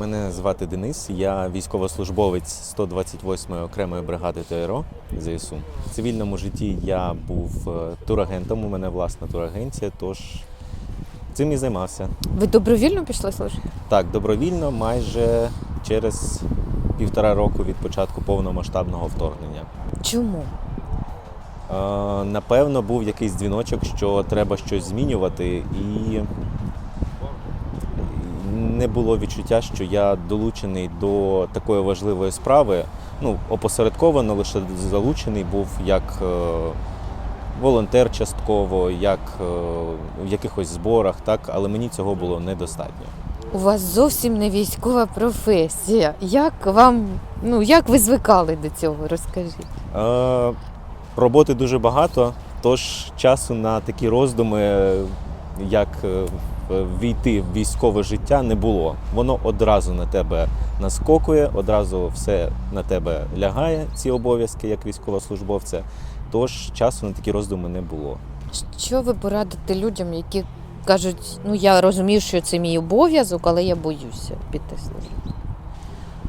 Мене звати Денис, я військовослужбовець 128-ї окремої бригади ТРО ЗСУ. В цивільному житті я був е, турагентом, у мене власна турагенція, тож цим і займався. Ви добровільно пішли служити? Так, добровільно, майже через півтора року від початку повномасштабного вторгнення. Чому? Е, Напевно, був якийсь дзвіночок, що треба щось змінювати, і не було відчуття, що я долучений до такої важливої справи. Ну, опосередковано лише залучений був як е, волонтер частково, як е, в якихось зборах, так, але мені цього було недостатньо. У вас зовсім не військова професія. Як вам, ну як ви звикали до цього? Розкажіть. Е, роботи дуже багато, тож часу на такі роздуми, як е, війти в військове життя, не було. Воно одразу на тебе наскокує, одразу все на тебе лягає, ці обов'язки як військовослужбовця. Тож часу на такі роздуми не було. Що ви порадите людям, які кажуть, ну я розумію, що це мій обов'язок, але я боюся піти служити?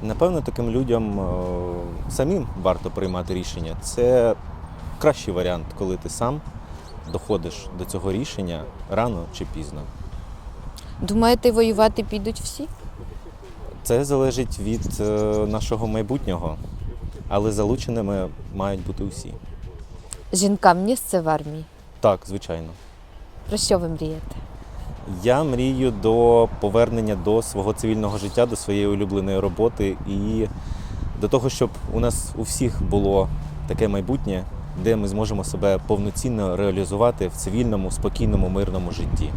Напевно, таким людям е, самим варто приймати рішення. Це кращий варіант, коли ти сам доходиш до цього рішення рано чи пізно. Думаєте, воювати підуть всі? Це залежить від е, нашого майбутнього, але залученими мають бути усі. Жінкам місце в армії. Так, звичайно. Про що ви мрієте? Я мрію до повернення до свого цивільного життя, до своєї улюбленої роботи і до того, щоб у нас у всіх було таке майбутнє, де ми зможемо себе повноцінно реалізувати в цивільному, спокійному, мирному житті.